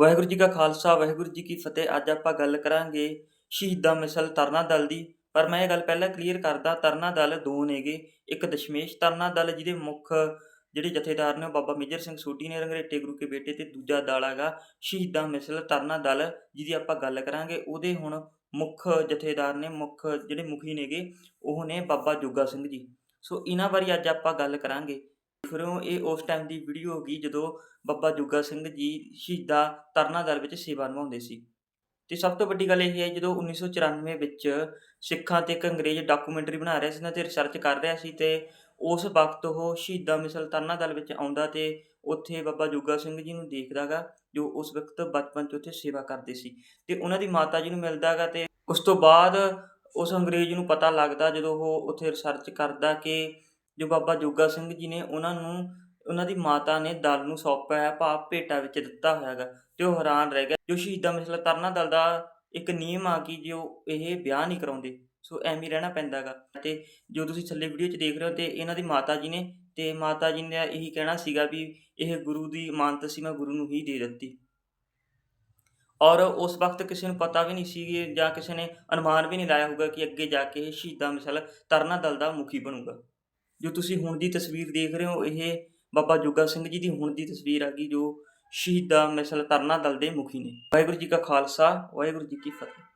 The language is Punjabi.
ਵਾਹਿਗੁਰੂ ਜੀ ਕਾ ਖਾਲਸਾ, ਵਾਹਿਗੁਰੂ ਜੀ ਕੀ ਫਤਿਹ। ਅੱਜ ਆਪਾਂ ਗੱਲ ਕਰਾਂਗੇ ਸ਼ਹੀਦਾਂ ਮਿਸਲ ਤਰਨਾ ਦਲ ਦੀ। ਪਰ ਮੈਂ ਇਹ ਗੱਲ ਪਹਿਲਾਂ ਕਲੀਅਰ ਕਰਦਾ ਤਰਨਾ ਦਲ ਦੋ ਨੇਗੇ। ਇੱਕ ਦਸ਼ਮੇਸ਼ ਤਰਨਾ ਦਲ ਜਿਹਦੇ ਮੁੱਖ ਜਿਹੜੇ ਜਥੇਦਾਰ ਨੇ ਉਹ ਬਾਬਾ ਮੇਜਰ ਸਿੰਘ ਸੋਢੀ ਨੇ ਰੰਗਰੇਟੇ ਗੁਰੂ ਕੇ ਬੇਟੇ ਤੇ ਦੂਜਾ ਦਲ ਹੈਗਾ, ਸ਼ਹੀਦਾਂ ਮਿਸਲ ਤਰਨਾ ਦਲ ਜਿਹਦੀ ਆਪਾਂ ਗੱਲ ਕਰਾਂਗੇ। ਉਹਦੇ ਹੁਣ ਮੁੱਖ ਜਥੇਦਾਰ ਨੇ, ਮੁੱਖ ਜਿਹੜੇ ਮੁਖੀ ਨੇਗੇ, ਉਹ ਨੇ ਬਾਬਾ ਜੋਗਾ ਸਿੰਘ ਜੀ। ਸੋ ਇਹਨਾਂ ਬਾਰੇ ਅੱਜ ਆਪਾਂ ਗੱਲ ਕਰਾਂਗੇ। ਫਿਰ ਇਹ ਉਸ ਟਾਈਮ ਦੀ ਵੀਡੀਓ ਹੋ ਗਈ ਜਦੋਂ ਬਾਬਾ ਜੋਗਾ ਸਿੰਘ ਜੀ ਸ਼ਹੀਦਾ ਤਰਨਾ ਦਲ ਵਿੱਚ ਸੇਵਾ ਨਿਭਾਉਂਦੇ ਸੀ। ਤੇ ਸਭ ਤੋਂ ਵੱਡੀ ਗੱਲ ਇਹ ਹੈ ਜਦੋਂ 1994 ਵਿੱਚ ਸਿੱਖਾਂ ਤੇ ਇੱਕ ਅੰਗਰੇਜ਼ ਡਾਕੂਮੈਂਟਰੀ ਬਣਾ ਰਿਹਾ ਸੀ ਨਾ ਤੇ ਰਿਸਰਚ ਕਰ ਰਿਹਾ ਸੀ ਤੇ ਉਸ ਵਕਤ ਉਹ ਸ਼ਹੀਦਾਂ ਮਿਸਲ ਤਰਨਾ ਦਲ ਵਿੱਚ ਆਉਂਦਾ ਤੇ ਉੱਥੇ ਬਾਬਾ ਜੋਗਾ ਸਿੰਘ ਜੀ ਨੂੰ ਦੇਖਦਾਗਾ ਜੋ ਉਸ ਵਕਤ ਬਚਪਨ 'ਚ ਉੱਥੇ ਸੇਵਾ ਕਰਦੇ ਸੀ। ਤੇ ਉਹਨਾਂ ਦੀ ਮਾਤਾ ਜੀ ਨੂੰ ਮਿਲਦਾਗਾ ਤੇ ਉਸ ਤੋਂ ਬਾਅਦ ਉਸ ਅੰਗਰੇਜ਼ ਨੂੰ ਪਤਾ ਲੱਗਦਾ ਜਦੋਂ ਉਹ ਉੱਥੇ ਰਿਸਰਚ ਕਰਦਾ ਕਿ ਜੋ ਬਾਬਾ ਜੋਗਾ ਸਿੰਘ ਜੀ ਨੇ ਉਹਨਾਂ ਨੂੰ, ਉਹਨਾਂ ਦੀ ਮਾਤਾ ਨੇ ਦਲ ਨੂੰ ਸੌਂਪਿਆ ਹੈ, ਭਾਵ ਭੇਟਾ ਵਿੱਚ ਦਿੱਤਾ ਹੋਇਆ ਹੈਗਾ, ਤੇ ਉਹ ਹੈਰਾਨ ਰਹਿ ਗਿਆ ਜੋ ਸ਼ਹੀਦਾਂ ਮਿਸਲ ਤਰਨਾ ਦਲ ਦਾ ਇੱਕ ਨਿਯਮ ਆ ਕਿ ਜੋ ਇਹ ਵਿਆਹ ਨਹੀਂ ਕਰਾਉਂਦੇ, ਸੋ ਐਵੇਂ ਹੀ ਰਹਿਣਾ ਪੈਂਦਾ ਹੈਗਾ। ਤੇ ਜੋ ਤੁਸੀਂ ਥੱਲੇ ਵੀਡੀਓ 'ਚ ਦੇਖ ਰਹੇ ਹੋ ਤੇ ਇਹਨਾਂ ਦੀ ਮਾਤਾ ਜੀ ਨੇ, ਤੇ ਮਾਤਾ ਜੀ ਨੇ ਇਹੀ ਕਹਿਣਾ ਸੀਗਾ ਵੀ ਇਹ ਗੁਰੂ ਦੀ ਇਮਾਨਤ ਸੀ, ਮੈਂ ਗੁਰੂ ਨੂੰ ਹੀ ਦੇ ਦਿੱਤੀ। ਔਰ ਉਸ ਵਕਤ ਕਿਸੇ ਨੂੰ ਪਤਾ ਵੀ ਨਹੀਂ ਸੀ ਜਾਂ ਕਿਸੇ ਨੇ ਅਨੁਮਾਨ ਵੀ ਨਹੀਂ ਲਾਇਆ ਹੋਊਗਾ ਕਿ ਅੱਗੇ ਜਾ ਕੇ ਇਹ ਸ਼ਹੀਦਾਂ ਮਿਸਲ ਤਰਨਾ ਦਲ ਦਾ ਮੁਖੀ ਬਣੂਗਾ। ਜੋ ਤੁਸੀਂ ਹੁਣ ਦੀ ਤਸਵੀਰ ਦੇਖ ਰਹੇ ਹੋ, ਇਹ ਬਾਬਾ ਜੋਗਾ ਸਿੰਘ ਜੀ ਦੀ ਹੁਣ ਦੀ ਤਸਵੀਰ ਆ ਗਈ, ਜੋ ਸ਼ਹੀਦਾਂ ਮਿਸਲ ਤਰਨਾ ਦਲ ਦੇ ਮੁਖੀ ਨੇ। ਵਾਹਿਗੁਰੂ ਜੀ ਕਾ ਖਾਲਸਾ, ਵਾਹਿਗੁਰੂ ਜੀ ਕੀ ਫਤਿਹ।